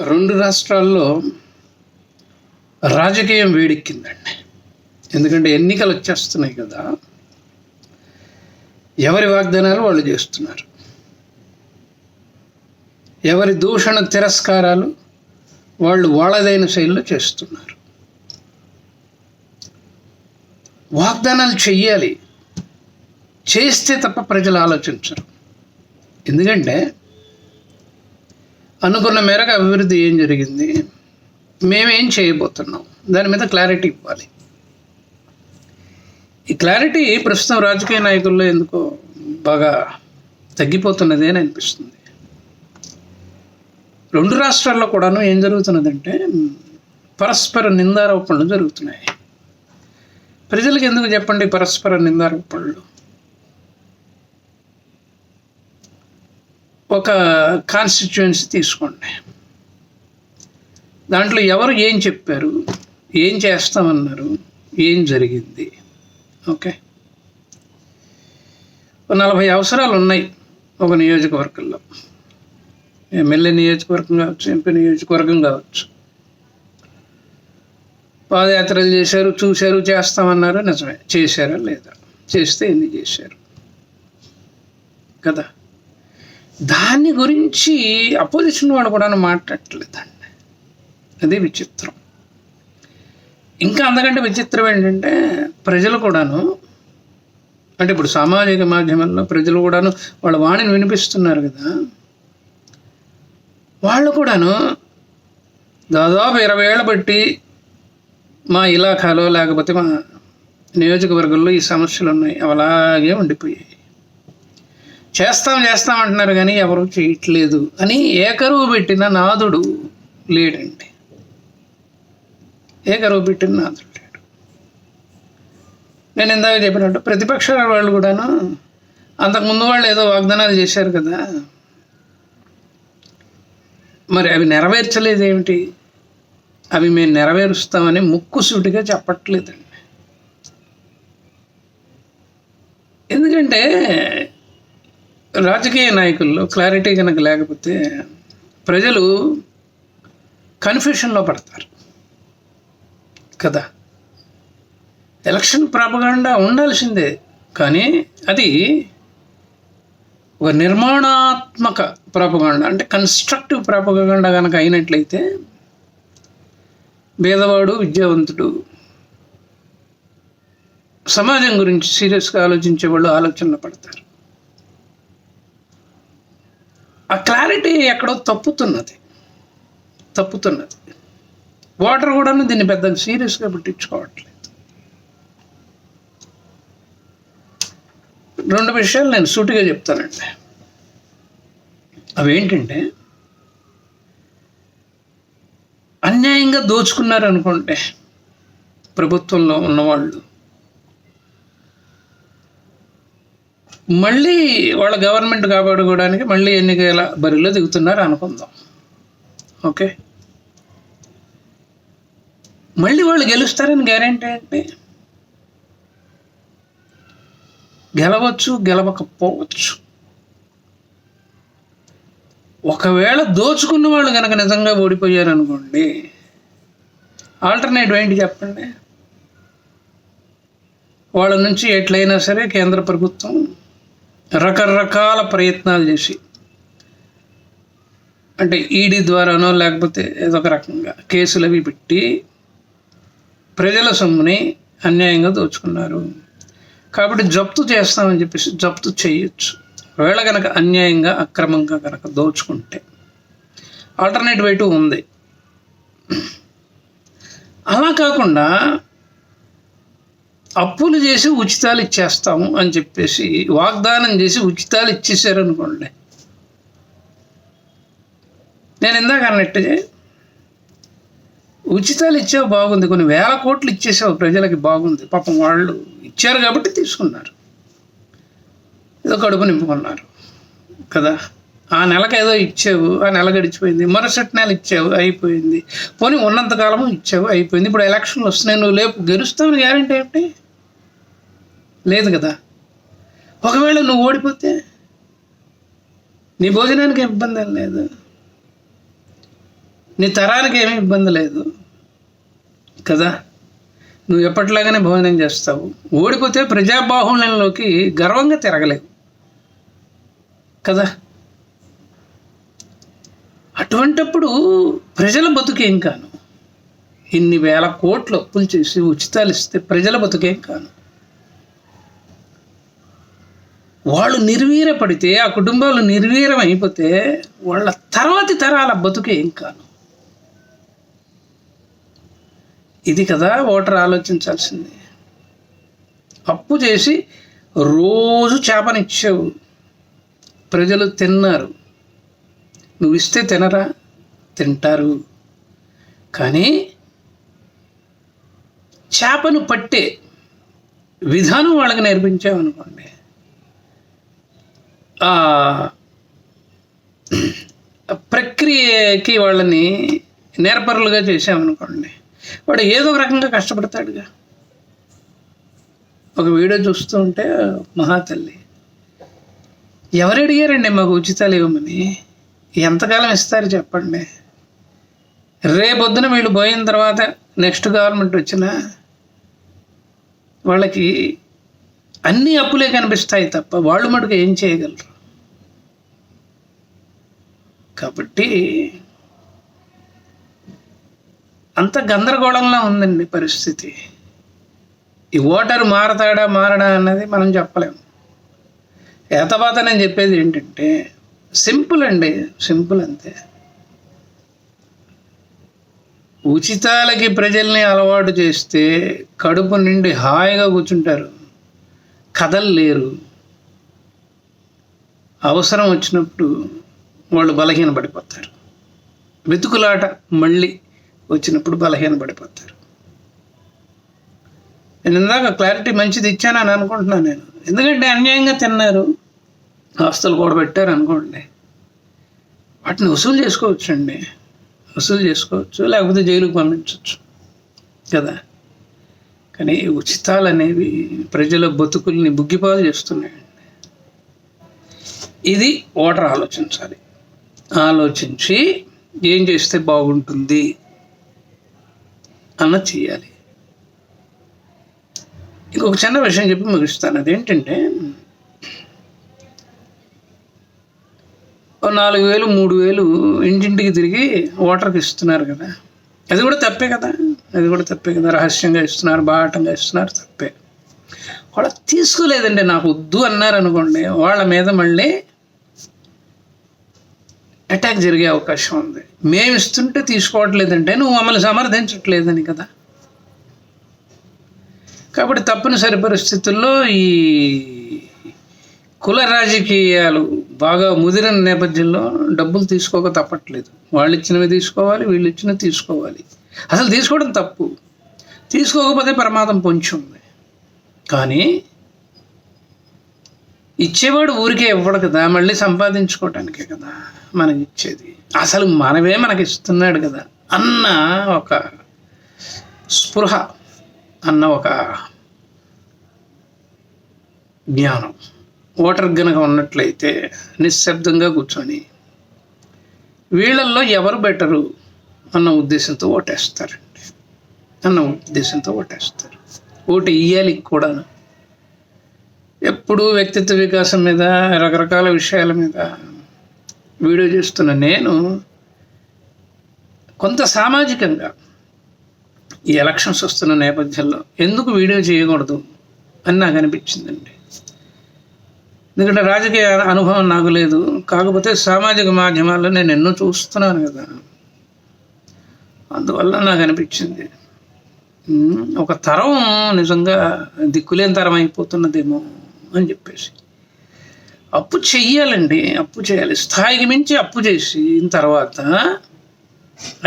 రెండు రాష్ట్రాల్లో రాజకీయం వేడెక్కిందండి. ఎందుకంటే ఎన్నికలు వచ్చేస్తున్నాయి కదా ఎవరి వాగ్దానాలు వాళ్ళు చేస్తున్నారు? ఎవరి దూషణ తిరస్కారాలు వాళ్ళు వాళ్ళదైన శైలిలో చేస్తున్నారు? వాగ్దానాలు చెయ్యాలి. చేస్తే తప్ప ప్రజలు ఆలోచించరు. ఎందుకంటే అనుకున్న మేరకు అభివృద్ధి ఏం జరిగింది? మేమేం చేయబోతున్నాం? దాని మీద క్లారిటీ ఇవ్వాలి. ఈ క్లారిటీ ప్రస్తుతం రాజకీయ నాయకుల్లో ఎందుకో బాగా తగ్గిపోతున్నది అని అనిపిస్తుంది. రెండు రాష్ట్రాల్లో కూడాను ఏం జరుగుతున్నదంటే పరస్పర నిందారోపణలు జరుగుతున్నాయి. ప్రజలకు ఎందుకు చెప్పండి పరస్పర నిందారోపణలు? ఒక కాన్స్టిట్యుయెన్సీ తీసుకోండి. దాంట్లో ఎవరు ఏం చెప్పారు ఏం చేస్తామన్నారు ఏం జరిగింది. ఓకే? నలభై అవసరాలు ఉన్నాయి ఒక నియోజకవర్గంలో. ఎమ్మెల్యే నియోజకవర్గం కావచ్చు ఎంపీ నియోజకవర్గం కావచ్చు. పాదయాత్రలు చేశారు చూశారు చేస్తామన్నారు నిజమే. చేశారా లేదా? చేస్తే ఎన్ని చేశారు? కదా? దాని గురించి అపోజిషన్ వాడు కూడా మాట్లాడలేదండి అదే విచిత్రం. ఇంకా అంతకంటే విచిత్రం ఏంటంటే ప్రజలు కూడాను అంటే ఇప్పుడు సామాజిక మాధ్యమంలో ప్రజలు కూడాను వాళ్ళ వాణిని వినిపిస్తున్నారు కదా. వాళ్ళు కూడాను దాదాపు ఇరవై ఏళ్ళ బట్టి మా ఇలాఖాలో లేకపోతే మా నియోజకవర్గంలో ఈ సమస్యలు ఉన్నాయి. అలాగే ఉండిపోయాయి. చేస్తాం చేస్తాం అంటున్నారు కానీ ఎవరు చేయట్లేదు అని ఏకరువు పెట్టిన నాదుడు లేడండి. ఏకరువు పెట్టిన నాదుడు లేడు. నేను ఇందాక చెప్పినట్టు ప్రతిపక్షాల వాళ్ళు కూడాను అంతకుముందు వాళ్ళు ఏదో వాగ్దానాలు చేశారు కదా. మరి అవి నెరవేర్చలేదు ఏమిటి అవి మేము నెరవేరుస్తామని ముక్కుసూటిగా చెప్పట్లేదండి. ఎందుకంటే రాజకీయ నాయకుల్లో క్లారిటీ కనుక లేకపోతే ప్రజలు కన్ఫ్యూషన్లో పడతారు. కదా? ఎలక్షన్ ప్రాపగాండా ఉండాల్సిందే కానీ అది ఒక నిర్మాణాత్మక ప్రాపగాండ అంటే కన్స్ట్రక్టివ్ ప్రాపగాండ కనుక అయినట్లయితే భేదవాడు విద్యావంతుడు సమాజం గురించి సీరియస్గా ఆలోచించే వాళ్ళు ఆలోచనలు పడతారు. ఆ క్లారిటీ ఎక్కడో తప్పుతున్నది. తప్పుతున్నది. వాటర్ కూడా దీన్ని పెద్ద సీరియస్గా పట్టించుకోవట్లేదు. రెండు విషయాలు నేను సూటిగా చెప్తానండి. అవేంటంటే అన్యాయంగా దోచుకున్నారు అనుకుంటే ప్రభుత్వంలో ఉన్నవాళ్ళు మళ్ళీ వాళ్ళ గవర్నమెంట్ కాపాడుకోవడానికి మళ్ళీ ఎన్నికల బరిలో దిగుతున్నారు అనుకుందాం. ఓకే? మళ్ళీ వాళ్ళు గెలుస్తారని గ్యారంటీ ఏంటి? గెలవచ్చు గెలవకపోవచ్చు. ఒకవేళ దోచుకున్న వాళ్ళు కనుక నిజంగా ఓడిపోయారు అనుకోండి ఆల్టర్నేటివ్ ఏంటి చెప్పండి? వాళ్ళ నుంచి ఎట్లయినా సరే కేంద్ర ప్రభుత్వం రకరకాల ప్రయత్నాలు చేసి అంటే ఈడీ ద్వారానో లేకపోతే ఏదో ఒక రకంగా కేసులు అవి పెట్టి ప్రజల సొమ్ముని అన్యాయంగా దోచుకున్నారు. కాబట్టి జప్తు చేస్తామని చెప్పేసి జప్తు చేయొచ్చు. ఒకవేళ కనుక అన్యాయంగా అక్రమంగా కనుక దోచుకుంటే. ఆల్టర్నేటివ్ వైటు ఉంది. అలా కాకుండా అప్పులు చేసి ఉచితాలు ఇచ్చేస్తాము అని చెప్పేసి వాగ్దానం చేసి ఉచితాలు ఇచ్చేసారనుకోండి నేను ఇందాక అన్నట్టు ఉచితాలు ఇచ్చావు బాగుంది కొన్ని వేల కోట్లు ఇచ్చేసావు ప్రజలకి బాగుంది పాపం వాళ్ళు ఇచ్చారు కాబట్టి తీసుకున్నారు. ఏదో కడుపు నింపుకున్నారు కదా. ఆ నెలకు ఏదో ఇచ్చావు ఆ నెల గడిచిపోయింది మరుసటి నెల ఇచ్చావు అయిపోయింది. పోనీ ఉన్నంతకాలము ఇచ్చావు అయిపోయింది. ఇప్పుడు ఎలక్షన్లు వస్తున్నాయి నువ్వు లేపు గెలుస్తావు గ్యారంటీ ఏంటి? లేదు కదా. ఒకవేళ నువ్వు ఓడిపోతే నీ భోజనానికి ఇబ్బంది ఏం లేదు. నీ తరానికి ఏమీ ఇబ్బంది లేదు. కదా? నువ్వు ఎప్పటిలాగానే భోజనం చేస్తావు. ఓడిపోతే ప్రజాబాహుళ్యంలోకి గర్వంగా తిరగలేవు. కదా? అటువంటప్పుడు ప్రజల బతుకేం కాను? ఇన్ని వేల కోట్లు అప్పులు చేసి ఉచితాలు ఇస్తే ప్రజల బతుకేం కాను? వాళ్ళు నిర్వీరపడితే ఆ కుటుంబాలు నిర్వీరం అయిపోతే వాళ్ళ తర్వాతి తరాల బతుకేం కాదు. ఇది కదా ఓటర్ ఆలోచించాల్సింది. అప్పు చేసి రోజు చేపనిచ్చావు. ప్రజలు తిన్నారు. నువ్వు ఇస్తే తినరా? తింటారు. కానీ చేపను పట్టే విధానం వాళ్ళకి నేర్పించావు అనుకోండి ప్రక్రియకి వాళ్ళని నేర్పరులుగా చేసామనుకోండి వాడు ఏదో ఒక రకంగా కష్టపడతాడుగా. ఒక వీడియో చూస్తూ ఉంటే మహాతల్లి ఎవరు అడిగారండి మాకు ఉచితాలు ఇవ్వమని? ఎంతకాలం ఇస్తారు చెప్పండి. రేపొద్దున వీళ్ళు పోయిన తర్వాత నెక్స్ట్ గవర్నమెంట్ వచ్చిన వాళ్ళకి అన్ని అప్పులే కనిపిస్తాయి తప్ప వాళ్ళు మటుకు ఏం చేయగలరు? కాబట్టి అంత గందరగోళంలో ఉందండి పరిస్థితి. ఈ ఓటరు మారతాడా మారడా అన్నది మనం చెప్పలేము ఏతవాత నేను చెప్పేది ఏంటంటే సింపుల్ అండి సింపుల్ అంతే. ఉచితాలకి ప్రజల్ని అలవాటు చేస్తే కడుపు నిండి హాయిగా కూర్చుంటారు. కథలు లేరు అవసరం వచ్చినప్పుడు వాళ్ళు బలహీన పడిపోతారు వెతుకులాట మళ్ళీ వచ్చినప్పుడు బలహీన పడిపోతారు నేను ఇందాక క్లారిటీ మంచిది ఇచ్చానని అనుకుంటున్నాను నేను. ఎందుకంటే అన్యాయంగా తిన్నారు. ఆస్తులు కూడా పెట్టారు అనుకోండి. వాటిని వసూలు చేసుకోవచ్చు అండి వసూలు చేసుకోవచ్చు లేకపోతే జైలుకు పంపించవచ్చు. కదా? కానీ ఉచితాలు అనేవి ప్రజల బతుకుల్ని బుగ్గిపాలు చేస్తున్నాయండి. ఇది ఓటర్ ఆలోచించాలి. ఆలోచించి ఏం చేస్తే బాగుంటుంది అన్నది చేయాలి ఇంకొక చిన్న విషయం చెప్పి ముగిస్తాను. అదేంటంటే నాలుగు వేలు మూడు వేలు ఇంటింటికి తిరిగి ఓటర్కి ఇస్తున్నారు కదా. అది కూడా తప్పే కదా. అది కూడా తప్పే కదా. రహస్యంగా ఇస్తున్నారు బాటంగా ఇస్తున్నారు తప్పే. వాళ్ళు తీసుకోలేదండి నాకు వద్దు అన్నారు అనుకోండి వాళ్ళ మీద మళ్ళీ అటాక్ జరిగే అవకాశం ఉంది. మేము ఇస్తుంటే తీసుకోవట్లేదంటే నువ్వు మమ్మల్ని సమర్థించట్లేదని కదా. కాబట్టి తప్పనిసరి పరిస్థితుల్లో ఈ కుల రాజకీయాలు బాగా ముదిరిన నేపథ్యంలో డబ్బులు తీసుకోక తప్పట్లేదు. వాళ్ళు ఇచ్చినవి తీసుకోవాలి వీళ్ళు ఇచ్చినవి తీసుకోవాలి. అసలు తీసుకోవడం తప్పు. తీసుకోకపోతే ప్రమాదం పొంచి ఉంది కానీ ఇచ్చేవాడు ఊరికే ఇవ్వడు కదా మళ్ళీ సంపాదించుకోవటానికే కదా మనకి ఇచ్చేది. అసలు మనమే మనకి ఇస్తున్నాడు కదా అన్న ఒక స్పృహ అన్న ఒక జ్ఞానం. ఓటర్ గనక ఉన్నట్లయితే నిశ్శబ్దంగా కూర్చొని వీళ్ళల్లో ఎవరు బెటరు అన్న ఉద్దేశంతో ఓటేస్తారండి. అన్న ఉద్దేశంతో ఓటేస్తారు. ఓటు ఇయ్యాలి కూడా ఎప్పుడూ వ్యక్తిత్వ వికాసం మీద రకరకాల విషయాల మీద వీడియో చేస్తున్న నేను కొంత సామాజికంగా ఈ ఎలక్షన్స్ వస్తున్న నేపథ్యంలో ఎందుకు వీడియో చేయకూడదు అని నాకు అనిపించిందండి. ఎందుకంటే రాజకీయ అనుభవం నాకు లేదు. కాకపోతే సామాజిక మాధ్యమాల్లో నేను ఎన్నో చూస్తున్నాను కదా. అందువల్ల నాకు అనిపించింది. ఒక తరం నిజంగా దిక్కులేని తరం అయిపోతున్నదేమో అని చెప్పేసి. అప్పు చెయ్యాలండి అప్పు చేయాలి. స్థాయికి మించి అప్పు చేసి తర్వాత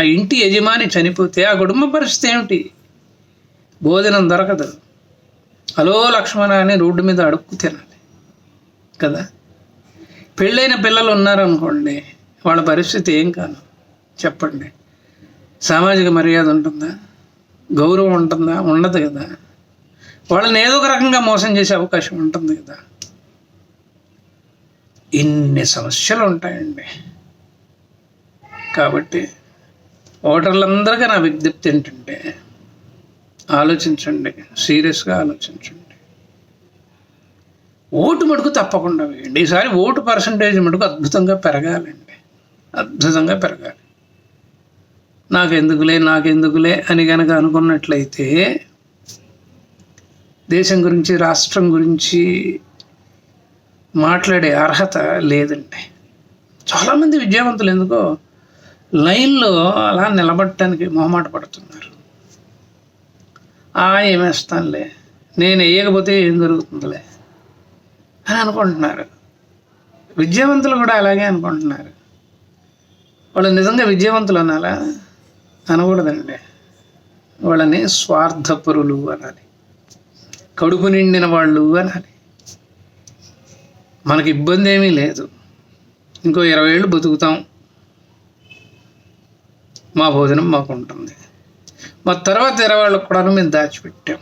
ఆ ఇంటి యజమాని చనిపోతే ఆ కుటుంబ పరిస్థితి ఏమిటి? భోజనం దొరకదు. హలో లక్ష్మణ అని రోడ్డు మీద అడుక్కు తినాలి కదా? పెళ్ళైన పిల్లలు ఉన్నారనుకోండి వాళ్ళ పరిస్థితి ఏం కాదు. చెప్పండి. సామాజిక మర్యాద ఉంటుందా? గౌరవం ఉంటుందా? ఉండదు కదా. వాళ్ళని ఏదో ఒక రకంగా మోసం చేసే అవకాశం ఉంటుంది కదా. ఇన్ని సమస్యలు ఉంటాయండి. కాబట్టి ఓటర్లందరికీ నా విజ్ఞప్తి ఏంటంటే ఆలోచించండి. సీరియస్గా ఆలోచించండి. ఓటు మటుకు తప్పకుండా వేయండి. ఈసారి ఓటు పర్సంటేజ్ మటుకు అద్భుతంగా పెరగాలండి. అద్భుతంగా పెరగాలి. నాకెందుకులే నాకెందుకులే అని కనుక అనుకున్నట్లయితే దేశం గురించి రాష్ట్రం గురించి మాట్లాడే అర్హత లేదండి. చాలామంది విద్యావంతులు ఎందుకో లైన్లో అలా నిలబడటానికి మొహమాట పడుతున్నారు. ఆ ఏమేస్తానులే నేను వేయకపోతే ఏం జరుగుతుందిలే. అని అనుకుంటున్నారు. విద్యావంతులు కూడా అలాగే అనుకుంటున్నారు. వాళ్ళు నిజంగా విద్యావంతులు అనాలా? అనకూడదండి. వాళ్ళని స్వార్థపరులు అనాలి. కడుపు నిండిన వాళ్ళు అనాలి. మనకి ఇబ్బంది ఏమీ లేదు. ఇంకో ఇరవై ఏళ్ళు బతుకుతాం. మా భోజనం మాకు ఉంటుంది మా తర్వాత ఇరవై వాళ్ళకు కూడా మేము దాచిపెట్టాం.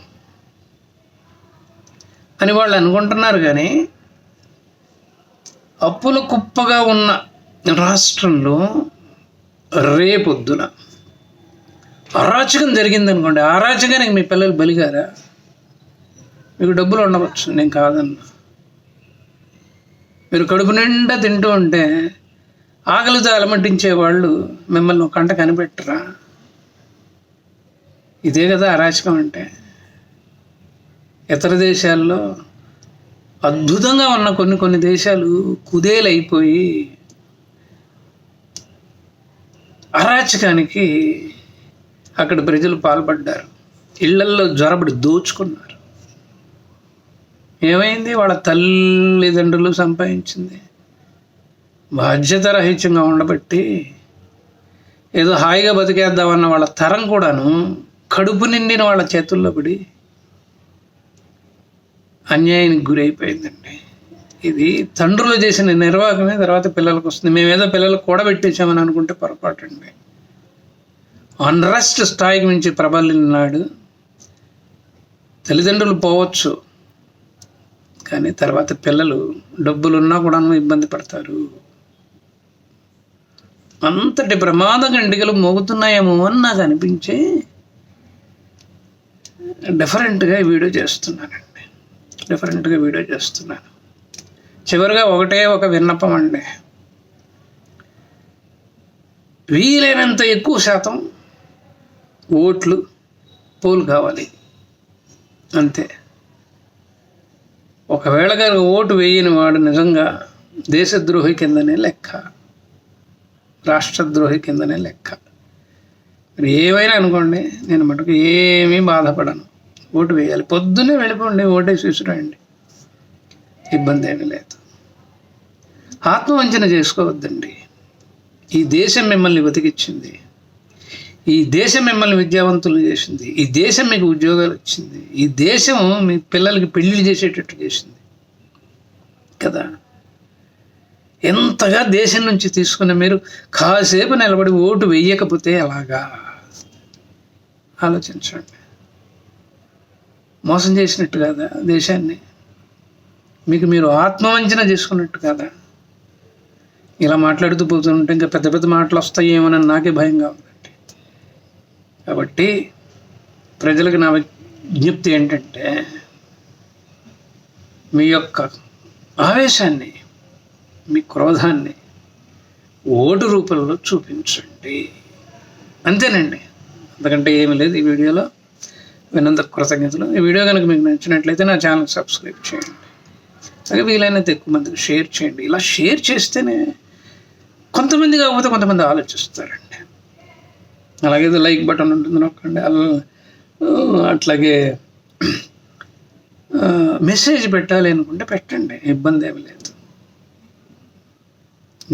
అని వాళ్ళు అనుకుంటున్నారు కానీ అప్పుల కుప్పగా ఉన్న రాష్ట్రంలో రేపొద్దున అరాచకం జరిగిందనుకోండి అరాచకానికి మీ పిల్లలు బలిగారా? మీకు డబ్బులు ఉండవచ్చు నేను కాదన్నా. మీరు కడుపు నిండా తింటూ ఉంటే ఆకలితో అలమటించే వాళ్ళు మిమ్మల్ని ఒక కంట కనిపెట్టరా? ఇదే కదా అరాచకం అంటే. ఇతర దేశాల్లో అద్భుతంగా ఉన్న కొన్ని కొన్ని దేశాలు కుదేలైపోయి అరాచకానికి అక్కడ ప్రజలు పాల్పడ్డారు. ఇళ్ళల్లో జ్వరబడి దోచుకున్నారు. ఏమైంది? వాళ్ళ తల్లిదండ్రులు సంపాదించింది. బాధ్యత రహిత్యంగా ఉండబట్టి ఏదో హాయిగా బతికేద్దామన్న వాళ్ళ తరం కూడాను కడుపు నిండిన వాళ్ళ చేతుల్లో పడి అన్యాయానికి గురైపోయిందండి. ఇది తండ్రులు చేసిన నిర్వాహకమే తర్వాత పిల్లలకు వస్తుంది. మేమేదో పిల్లలకు కూడబెట్టేసామని అనుకుంటే పొరపాటు అండి అన్రెస్ట్ స్థాయికి మించి ప్రబలినాడు తల్లిదండ్రులు పోవచ్చు. కానీ తర్వాత పిల్లలు డబ్బులున్నా కూడా ఇబ్బంది పడతారు. అంతటి ప్రమాద గండికలు మోగుతున్నాయేమో అని నాకు అనిపించి డిఫరెంట్గా వీడియో చేస్తున్నానండి. డిఫరెంట్గా వీడియో చేస్తున్నాను చివరిగా ఒకటే ఒక విన్నపం అండి. వీలైనంత ఎక్కువ శాతం ఓట్లు పోలు కావాలి. అంతే. ఒకవేళ కనుక ఓటు వేయని వాడు నిజంగా దేశద్రోహి కిందనే లెక్క. రాష్ట్రద్రోహి కిందనే లెక్క. ఏమైనా అనుకోండి నేను మటుకు ఏమీ బాధపడను. ఓటు వేయాలి. పొద్దున్నే వెళ్ళిపోండి ఓటేసి విసురండి ఇబ్బంది ఏమీ లేదు. ఆత్మవంచన చేసుకోవద్దండి. ఈ దేశం మిమ్మల్ని బతికిచ్చింది ఈ దేశం మిమ్మల్ని విద్యావంతులు చేసింది. ఈ దేశం మీకు ఉద్యోగాలు ఇచ్చింది. ఈ దేశం మీ పిల్లలకి పెళ్ళిళ్ళు చేసేటట్టు చేసింది. కదా? ఎంతగా దేశం నుంచి తీసుకున్న మీరు కాసేపు నిలబడి ఓటు వేయకపోతే ఎలాగా? ఆలోచించండి. మోసం చేసినట్టు కాదా దేశాన్ని? మీకు మీరు ఆత్మవంచన చేసుకున్నట్టు కాదా? ఇలా మాట్లాడుతూ పోతుంటే ఇంకా పెద్ద పెద్ద మాటలు వస్తాయేమోనని నాకే భయంగా ఉందండి కాబట్టి ప్రజలకు నా విజ్ఞప్తి ఏంటంటే మీ యొక్క ఆవేశాన్ని మీ క్రోధాన్ని ఓటు రూపంలో చూపించండి. అంతేనండి. అంతకంటే ఏమి లేదు ఈ వీడియోలో. విన్నంత కృతజ్ఞతలు. ఈ వీడియో కనుక మీకు నచ్చినట్లయితే నా ఛానల్ సబ్స్క్రైబ్ చేయండి. అలాగే వీలైనంత ఎక్కువ మందికి షేర్ చేయండి. ఇలా షేర్ చేస్తేనే కొంతమంది కాకపోతే కొంతమంది ఆలోచిస్తారండి. అలాగే లైక్ బటన్ ఉంటుంది నొక్కండి. అట్లాగే మెసేజ్ పెట్టాలి అనుకుంటే పెట్టండి. ఇబ్బంది ఏమి లేదు.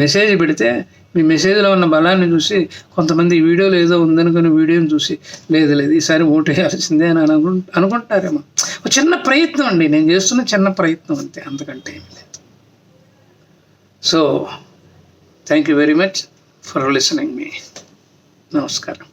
మెసేజ్ పెడితే మీ మెసేజ్లో ఉన్న బలాన్ని చూసి కొంతమంది ఈ వీడియోలో ఏదో ఉందనుకుని వీడియోని చూసి లేదు లేదు ఈసారి ఓటు వేయాల్సిందే అని అనుకు అనుకుంటారేమో. ఒక చిన్న ప్రయత్నం అండి. నేను చేస్తున్న చిన్న ప్రయత్నం అంతే. అంతకంటే ఏమి లేదు. So thank you very much for listening మీ నమస్కారం.